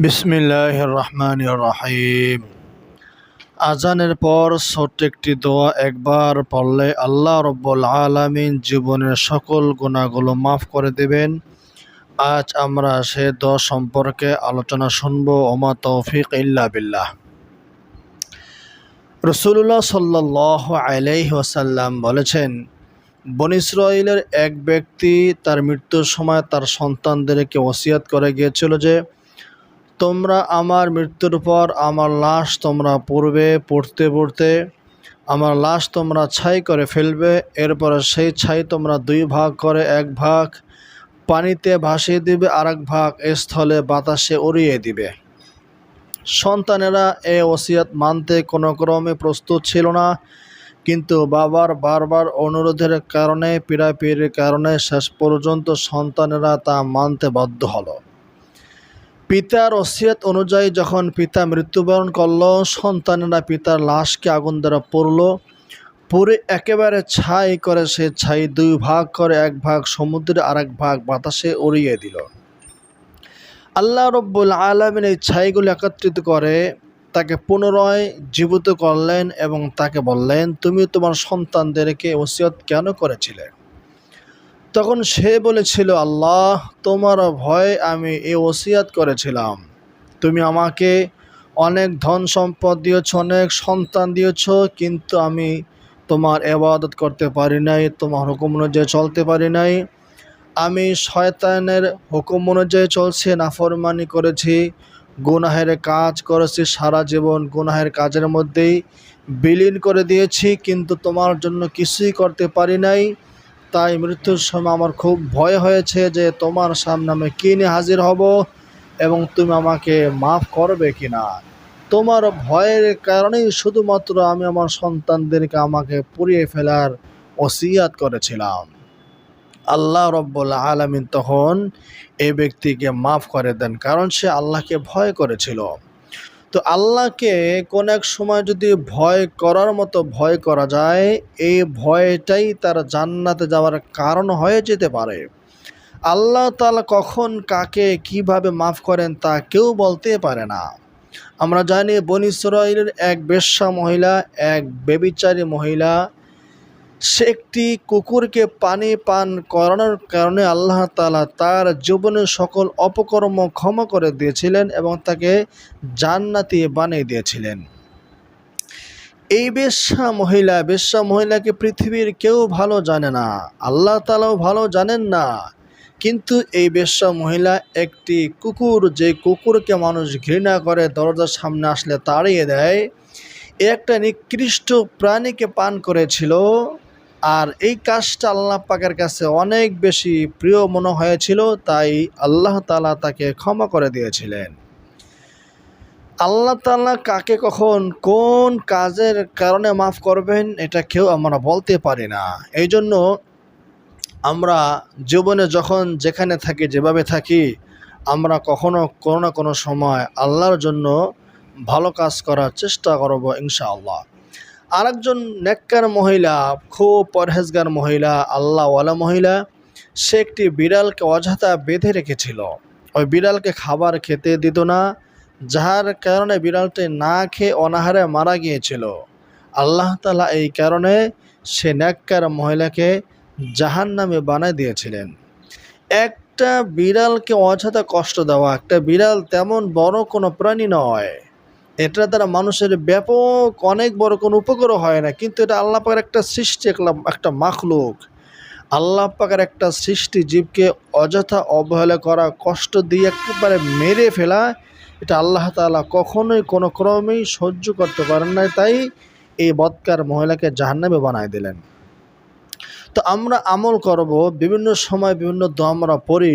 বিসমিল্লাহ রহমান রহিম। আজানের পর ছোট্ট একটি দোয়া একবার পড়লে আল্লাহ রব্বুল আলমিন জীবনের সকল গুণাগুলো মাফ করে দেবেন। আজ আমরা সে দোয়া সম্পর্কে আলোচনা শুনব, ওমা তৌফিক ইল্লা বিল্লাহ। রসুল্লাহ সাল্লাহ আলাইহি ওয়াসাল্লাম বলেছেন, বন ইসরায়েলের এক ব্যক্তি তার মৃত্যুর সময় তার সন্তানদেরকে ওসিয়াত করে গিয়েছিল যে তোমরা আমার মৃত্যুর পর আমার লাশ তোমরা পড়বে, পড়তে পড়তে। আমার লাশ তোমরা ছাই করে ফেলবে, এরপরে সেই ছাই তোমরা দুই ভাগ করে এক ভাগ পানিতে ভাসিয়ে দিবে আর এক ভাগ স্থলে বাতাসে উড়িয়ে দিবে। সন্তানেরা এ ওসিয়াত মানতে কোনো ক্রমে প্রস্তুত ছিল না, কিন্তু বাবার বারবার অনুরোধের কারণে, পীড়াপিড়ির কারণে শেষ পর্যন্ত সন্তানেরা তা মানতে বাধ্য হলো। পিতার ওসিয়ত অনুযায়ী যখন পিতা মৃত্যুবরণ করল, সন্তানেরা পিতার লাশকে আগুন দ্বারা পড়ল। পরে একেবারে ছাই করে সে ছাই দুই ভাগ করে এক ভাগ সমুদ্রে আর এক ভাগ বাতাসে উড়িয়ে দিল। আল্লাহ রব্বুল আলমিন এই ছাইগুলো একত্রিত করে তাকে পুনরায় জীবিত করলেন এবং তাকে বললেন, তুমি তোমার সন্তানদেরকে ওসিয়ত কেন করেছিলে? তখন সে বলেছিল, আল্লাহ, তোমার ভয়ে আমি এ ওসিয়াত করেছিলাম। তুমি আমাকে অনেক ধন সম্পদ দিয়েছ, অনেক সন্তান দিয়েছ, কিন্তু আমি তোমার এবাদত করতে পারি নাই, তোমার হুকুম অনুযায়ী চলতে পারি নাই। আমি শয়তানের হুকুম অনুযায়ী চলছে, নাফরমানি করেছি, গুনাহের কাজ করেছি সারা জীবন, গুনাহের কাজের মধ্যেই বিলীন করে দিয়েছি, কিন্তু তোমার জন্য কিছুই করতে পারি নাই। তাই মৃত্যুর সময় আমার খুব ভয় হয়েছে যে তোমার সামনে আমি কী নিয়ে হাজির হব এবং তুমি আমাকে মাফ করবে কি না তোমার ভয়ের কারণেই শুধুমাত্র আমি আমার সন্তানদেরকে আমাকে পুড়িয়ে ফেলার ওসিয়াত করেছিলাম। আল্লাহ রব্বুল আলমিন তখন এই ব্যক্তিকে মাফ করে দেন, কারণ সে আল্লাহকে ভয় করেছিল। তো আল্লাহকে কোন এক সময় যদি ভয় করার মতো ভয় করা যায়, এই ভয়টাই তার জান্নাতে যাওয়ার কারণ হয়ে যেতে পারে। আল্লাহ তালা কখন কাকে কীভাবে মাফ করেন তা কেউ বলতে পারে না। আমরা জানি বনিসরাইলের এক বেশ্যা মহিলা, এক বেবিচারী মহিলা সে একটি কুকুরকে পানি পান করানোর কারণে আল্লাহ তালা তার জীবনের সকল অপকর্ম ক্ষমা করে দিয়েছিলেন এবং তাকে জান্নাতি বানিয়ে দিয়েছিলেন। এই বেশ্যা মহিলা, বেশ্যা মহিলাকে পৃথিবীর কেউ ভালো জানে না, আল্লাহ তালাও ভালো জানেন না। কিন্তু এই বেশ্যা মহিলা একটি কুকুর, যে কুকুরকে মানুষ ঘৃণা করে, দরজার সামনে আসলে তাড়িয়ে দেয়। একটা নিকৃষ্ট প্রাণীকে পান করেছিল। আর এই কাজটা আল্লাহ পাকের কাছে অনেক বেশি প্রিয় মনে হয়েছিল, তাই আল্লাহ তালা তাকে ক্ষমা করে দিয়েছিলেন। আল্লাহ তালা কাকে কখন কোন কাজের কারণে মাফ করবেন, এটা কেউ আমরা বলতে পারি না। এই জন্য আমরা জীবনে যখন যেখানে থাকি, যেভাবে থাকি, আমরা কখনো কোনো না কোনো সময় আল্লাহর জন্য ভালো কাজ করার চেষ্টা করব ইনশাআল্লাহ। আরেকজন নেককার মহিলা, খুব পরহেজগার মহিলা, আল্লাহওয়ালা মহিলা, সে একটি বিড়ালকে অযথা বেঁধে রেখেছিল। ওই বিড়ালকে খাবার খেতে দিত না, যার কারণে বিড়ালটি না খেয়ে অনাহারে মারা গিয়েছিল। আল্লাহ তালা এই কারণে সে নেককার মহিলাকে জাহান নামে বানায় দিয়েছিলেন। একটা বিড়ালকে অযথা কষ্ট দেওয়া, একটা বিড়াল তেমন বড় কোনো প্রাণী নয়। এটা দ্বারা মানুষের ব্যাপক অনেক বড় কোনো উপকারও হয় না। কিন্তু এটা আল্লাহ পাকের একটা সৃষ্টি একটা মাখলুক। আল্লাহ পাকের একটা সৃষ্টি জীবকে অযথা অবহেলা করা, কষ্ট দিয়ে একেবারে মেরে ফেলা, এটা আল্লাহ তালা কখনোই কোনো ক্রমেই সহ্য করতে পারেন না তাই এই বৎকার মহিলাকে জাহান্নামে বানায় দিলেন। তো আমরা আমল করব, বিভিন্ন সময় বিভিন্ন দোয়া আমরা পড়ি।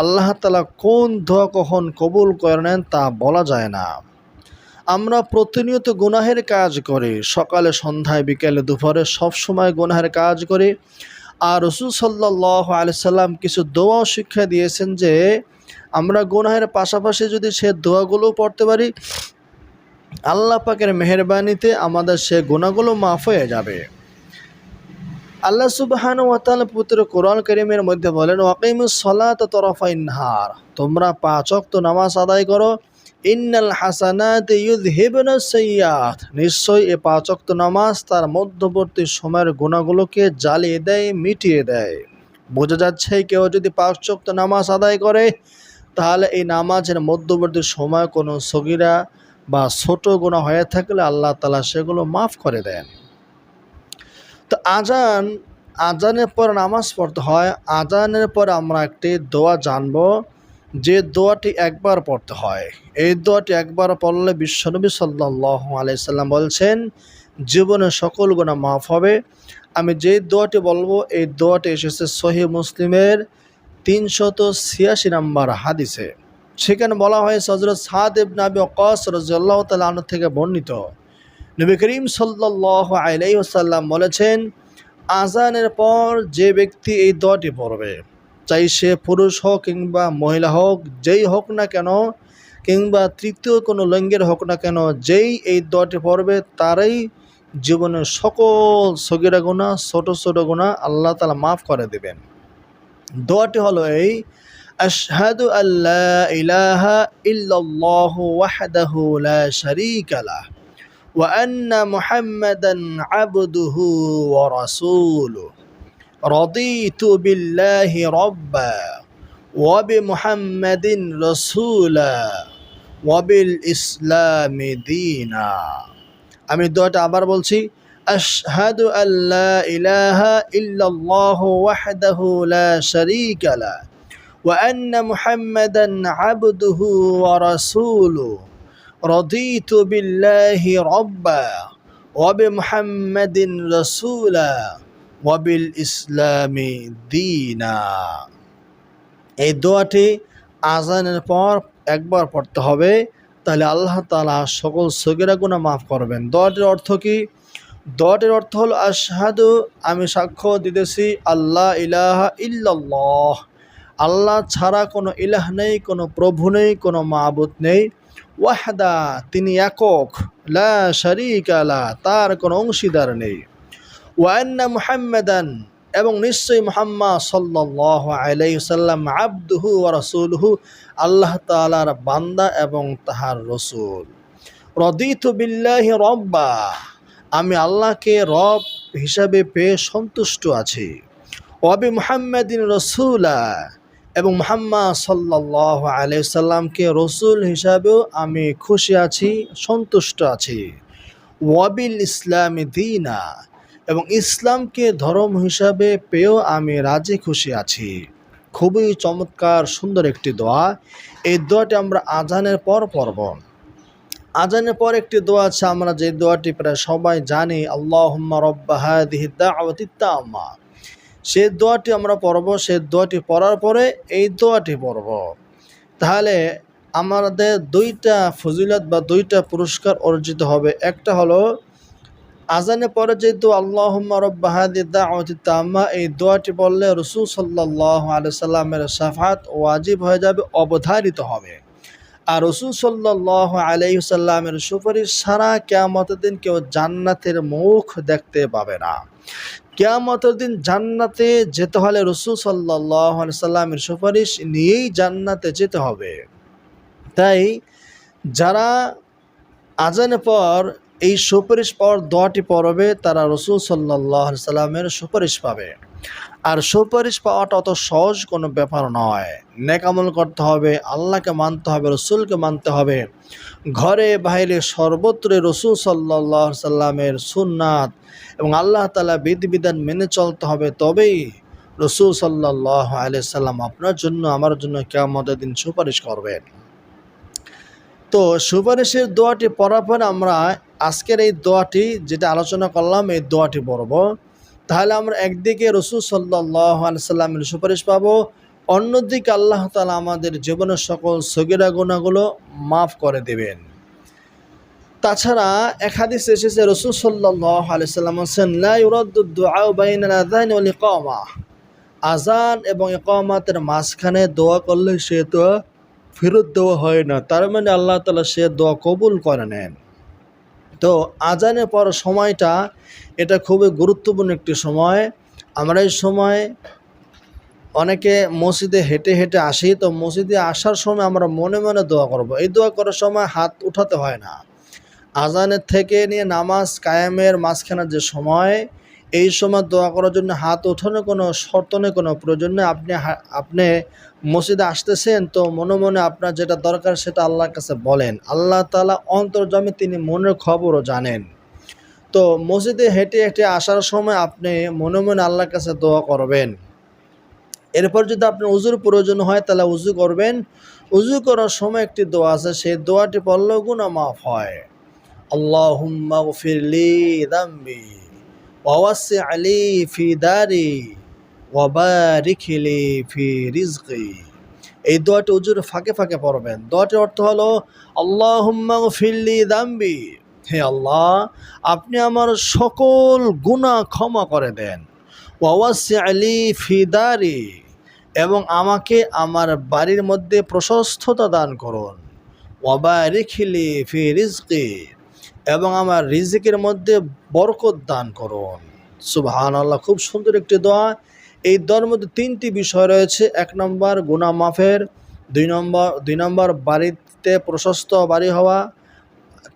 আল্লাহ তালা কোন দোয়া কখন কবুল করে নেন তা বলা যায় না। আমরা প্রতিনিয়ত গুনাহের কাজ করি। সকালে, সন্ধ্যায়, বিকেলে, দুপুরে সব সময় গুনাহের কাজ করি। আর রসুল সাল্লাহ আলিয়াল্লাম কিছু দোয়াও শিক্ষা দিয়েছেন যে, আমরা গুনাহের পাশাপাশি যদি সে দোয়াগুলো পড়তে পারি, আল্লাহ পাকের মেহরবানিতে আমাদের সে গুণাগুলো মাফ হয়ে যাবে। আল্লাহ সুবহান ওয়াতাল পুত্র কোরআন করিমের মধ্যে বলেন ওয়াকিমুস সলাত তরফাইনহার তোমরা পাঁচ অক্ত নামাজ আদায় করো ইন্নাল হাসানাত ইউযহিবুনা সাইয়্যাত নিশ্চয়ই এ পাঁচ ওয়াক্ত নামাজ তার মধ্যবর্তী সময়ের গুণাগুলোকে জ্বালিয়ে দেয়, মিটিয়ে দেয়। বোঝা যাচ্ছে কেউ যদি পাঁচ ওয়াক্ত নামাজ আদায় করে, তাহলে এই নামাজের মধ্যবর্তী সময় কোনো সগিরা বা ছোট গুণা হয়ে থাকলে আল্লাহ তালা সেগুলো মাফ করে দেন। তো আজান আজানের পর নামাজ পড়তে হয়। আজানের পর আমরা একটি দোয়া জানব। যে দোয়াটি একবার পড়তে হয়, এই দোয়াটি একবার পড়লে বিশ্বনবী সাল্লাহ আলাইসাল্লাম বলছেন, জীবনে সকল গুণা মাফ হবে। আমি যে দোয়াটি বলব, এই দোয়াটি এসেছে সহি মুসলিমের তিনশত ছিয়াশি নম্বর হাদিসে। সেখানে বলা হয়েছে হজরত সাদ ইবন আবি ওকাস রাজিয়াল্লাহ তাআলা থেকে বর্ণিত। নবী করিম সাল্লাহ আলাই ওসাল্লাম বলেছেন আজানের পর যে ব্যক্তি এই দোয়াটি পড়বে চাই সে পুরুষ হোক কিংবা মহিলা হোক, যেই হোক না কেন, কিংবা তৃতীয় কোনো লিঙ্গের হোক না কেন, যেই এই দোয়াটি পড়বে তারাই জীবনের সকল সগিরা গুণা ছোট ছোট গুণা আল্লাহ তালা মাফ করে দেবেন। দোয়াটি হলো এই, আশহাদু আল্লাহ ইলাহা লা শারীকা ওয়া আন্না رضيت بالله ربا وبمحمد رسولا وبالإسلام دينا আমি দোয়াটা আবার বলছি আশহাদু আল্লা ইলাহা ইল্লাল্লাহু ওয়াহদাহু লা শারীকা লা ওয়া আন্না মুহাম্মাদান আবদুহু ওয়া রাসূলুহু রদিতু বিল্লাহি রাব্বা ওয়া বিমুহাম্মাদিন রাসূলা ওয়াবিল ইসলামী দিনা। এই দোয়াটি আজানের পর একবার পড়তে হবে, তাহলে আল্লাহ তালা সকল সগিরা গুণা মাফ করবেন। দোয়াটির অর্থ কি? দোয়াটির অর্থ হলো, আশহাদু, আমি সাক্ষ্য দিতেছি আল্লাহ ইলাহা ইল্লাল্লাহ। আল্লাহ ছাড়া কোনো ইলাহ নেই, কোনো প্রভু নেই, কোনো মাহবুদ নেই। ওয়াহদা, তিনি একক, লা শারিক আলা তার কোনো অংশীদার নেই। ওয়ান্না মুহাম্মাদান, এবং নিশ্চয়ই মুহাম্মদ সাল্লাহ আলাইসাল্লাম আব্দুহু ও রসুলহু, আল্লাহ তালার বান্দা এবং তাহার রসুল। রদিত বিল্লাহি রব্বা, আমি আল্লাহকে রব হিসাবে পেয়ে সন্তুষ্ট আছি। ওয়াবি মুহাম্মাদিন রসুলা, এবং মুহাম্মদ সাল্লাহ আলাইসাল্লামকে রসুল হিসাবেও আমি খুশি আছি, সন্তুষ্ট আছি। ওয়াবিল ইসলামী দিনা এবং ইসলামকে ধর্ম হিসাবে পেয়েও আমি রাজি খুশি আছি। খুবই চমৎকার, সুন্দর একটি দোয়া। এই দোয়াটি আমরা আজানের পর পড়ব। আজানের পর একটি দোয়া আছে, আমরা যে দোয়াটি প্রায় সবাই জানি আল্লাহ রব্বাহাদিহিদ্দাওয়াতিত্তাম্মা সেই দোয়াটি আমরা পড়ব, সেই দোয়াটি পড়ার পরে এই দোয়াটি পড়ব। তাহলে আমাদের দুইটা ফজিলত বা দুইটা পুরস্কার অর্জিত হবে। একটা হলো আজানে পরে যে যেহেতু আল্লাহ রব্বাহাদিদ্দামা এই দোয়াটি বললে রসুল সাল্লাহ আলসালামের সাফাত ওয়াজিব হয়ে যাবে, অবধারিত হবে। আর রসুল সাল্লাহ আলাইসাল্লামের সুপারিশ সারা কেয়ামতের দিন কেউ জান্নাতের মুখ দেখতে পাবে না। কেয়ামতের দিন জান্নাতে যেতে হলে রসুল সাল্লাহ সাল্লামের সুপারিশ নিয়েই জান্নাতে যেতে হবে। তাই যারা আজানের পর এই সুপারিশ পাওয়ার দোয়াটি পড়বে, তারা রসুল সাল্লাহ সাল্লামের সুপারিশ পাবে। আর সুপারিশ পাওয়াটা অত সহজ কোনো ব্যাপার নয়। নেকামল করতে হবে, আল্লাহকে মানতে হবে, রসুলকে মানতে হবে। ঘরে বাইরে সর্বত্রে রসুল সাল্লাহ সাল্লামের সুন্নাত এবং আল্লাহ তালা বিধিবিধান মেনে চলতে হবে, তবেই রসুল সাল্লাহ আলিয়া সাল্লাম আপনার জন্য, আমার জন্য কেমন দিন সুপারিশ করবেন। তো সুপারিশের দোয়াটি পড়ার পর আমরা আজকের এই দোয়াটি যেটা আলোচনা করলাম, এই দোয়াটি পড়ব। তাহলে আমরা একদিকে রসুল সাল্লাহ সাল্লামের সুপারিশ পাবো, অন্যদিকে আল্লাহ তালা আমাদের জীবনের সকল সগিরা গুণাগুলো মাফ করে দেবেন। তাছাড়া এক হাদিস এসেছে, রসুল সাল্লাহ আজান এবং ইকামাতের মাঝখানে দোয়া করলে সে তো ফেরত দেওয়া হয় না। তার মানে আল্লাহ তালা সে দোয়া কবুল করে নেন। তো আজানে পর সময়টা, এটা খুবই গুরুত্বপূর্ণ একটি সময়। আমরা এই সময় অনেকে মসজিদে হেঁটে হেঁটে আসি, তো মসজিদে আসার সময় আমরা মনে মনে দোয়া করব। এই দোয়া করার সময় হাত উঠাতে হয় না। আজানের থেকে নিয়ে নামাজ কায়েমের মাঝখানের যে সময় এই সময় দোয়া করার জন্য হাত ওঠানোর কোনো শর্ত নেই, কোনো প্রয়োজন নেই। আপনি আপনি মসজিদে আসতেছেন তো মনে মনে আপনার যেটা দরকার সেটা আল্লাহর কাছে বলেন। আল্লাহ তালা অন্তর্জমে তিনি মনের খবরও জানেন। তো মসজিদে হেঁটে হেঁটে আসার সময় আপনি মনে মনে আল্লাহর কাছে দোয়া করবেন। এরপর যদি আপনার উজুর প্রয়োজন হয় তাহলে উজু করবেন। উজু করার সময় একটি দোয়া আছে, সেই দোয়াটি পড়লেও গুণা মাফ হয়। আল্লাহুম্মা ফিরলি দাম্বি। ওয়াসি আলি ফি দারি ওয়াবারিকলি ফি রিজকি এই দোয়াটি উজুর ফাঁকে ফাঁকে পড়বেন। দোয়াটির অর্থ হলো, আল্লাহুম্মা গফিরলি দাম্বি। হে আল্লাহ, আপনি আমার সকল গুনাহ ক্ষমা করে দেন। ওয়াসি আলি ফিদারি এবং আমাকে আমার বাড়ির মধ্যে প্রশস্ততা দান করুন। ওয়াবারিখিলি ফি রিজকি। এবং আমার রিজিকের মধ্যে বরকত দান করুন। সুবহান আল্লাহ খুব সুন্দর একটি দোয়া। এই দোয়ার মধ্যে তিনটি বিষয় রয়েছে। এক নম্বর গুনা মাফের। দুই নম্বর দুই নম্বর, বাড়িতে প্রশস্ত বাড়ি হওয়া।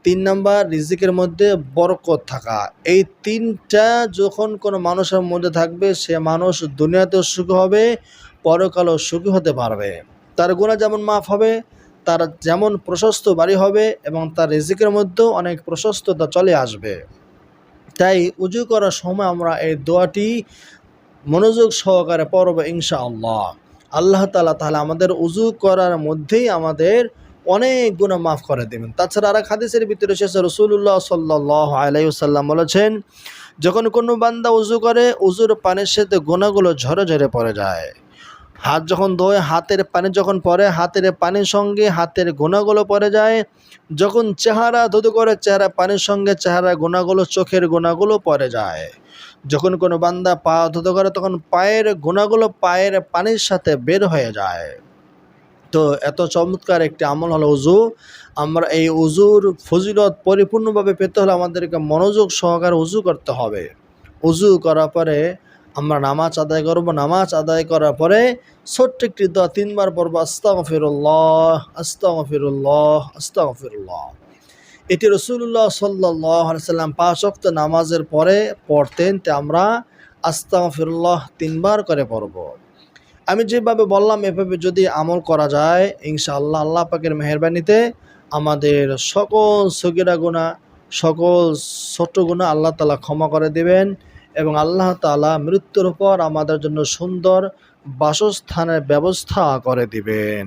তিন নম্বর, রিজিকের মধ্যে বরকত থাকা। এই তিনটা যখন কোনো মানুষের মধ্যে থাকবে, সে মানুষ দুনিয়াতেও সুখী হবে, পরকালও সুখী হতে পারবে। তার গুণা যেমন মাফ হবে তার যেমন প্রশস্ত বাড়ি হবে এবং তার রেজিকের মধ্যেও অনেক প্রশস্ততা চলে আসবে। তাই উজু করার সময় আমরা এই দোয়াটি মনোযোগ সহকারে পড়ব ইনশা আল্লাহ আল্লাহ তালা তাহলে আমাদের উজু করার মধ্যেই আমাদের অনেক গুণা মাফ করে দেবেন। তাছাড়া আর হাদিসের ভিতরে এসেছে রসুল্লাহ সাল্লাহ আলাইসাল্লাম বলেছেন, যখন কোনো বান্দা উজু করে, উজুর পানির সাথে গোনাগুলো ঝরে ঝরে পড়ে যায়। হাত যখন ধোয়, হাতের পানি যখন পরে, হাতের পানির সঙ্গে হাতের গোনাগুলো পরে যায়। যখন চেহারা ধুধু করে, চেহারা পানির সঙ্গে চেহারা গোনাগুলো চোখের গোনাগুলো পরে যায়। যখন কোনো বান্দা পা ধুধু করে, তখন পায়ের গোনাগুলো পায়ের পানির সাথে বের হয়ে যায়। তো এত চমৎকার একটি আমল হলো উজু আমরা এই উজুর ফজিলত পরিপূর্ণভাবে পেতে হলে আমাদেরকে মনোযোগ সহকারে উজু করতে হবে। উজু করার পরে আমরা নামাজ আদায় করব। নামাজ আদায় করার পরে ছোট্ট একটি দোয়া তিনবার পড়ব আস্তাগ ফিরুল্লাহ আস্তাগ ফিরুল্লাহ আস্তাগ ফিরুল্লাহ এটি রসুল্লাহ সাল্লাহ সাল্লাম পাঁচ অক্ত নামাজের পরে পড়তেন, তে আমরা আস্তাগ ফিরুল্লাহ তিনবার করে পড়ব। আমি যেভাবে বললাম, এভাবে যদি আমল করা যায়, ইনশাআল্লাহ আল্লাহ পাকের মেহরবানিতে আমাদের সকল সগিরা গুণা সকল ছোট গুণা আল্লাহ তালা ক্ষমা করে দেবেন। এবং আল্লাহ তালা মৃত্যুর পর আমাদের জন্য সুন্দর বাসস্থানের ব্যবস্থা করে দিবেন।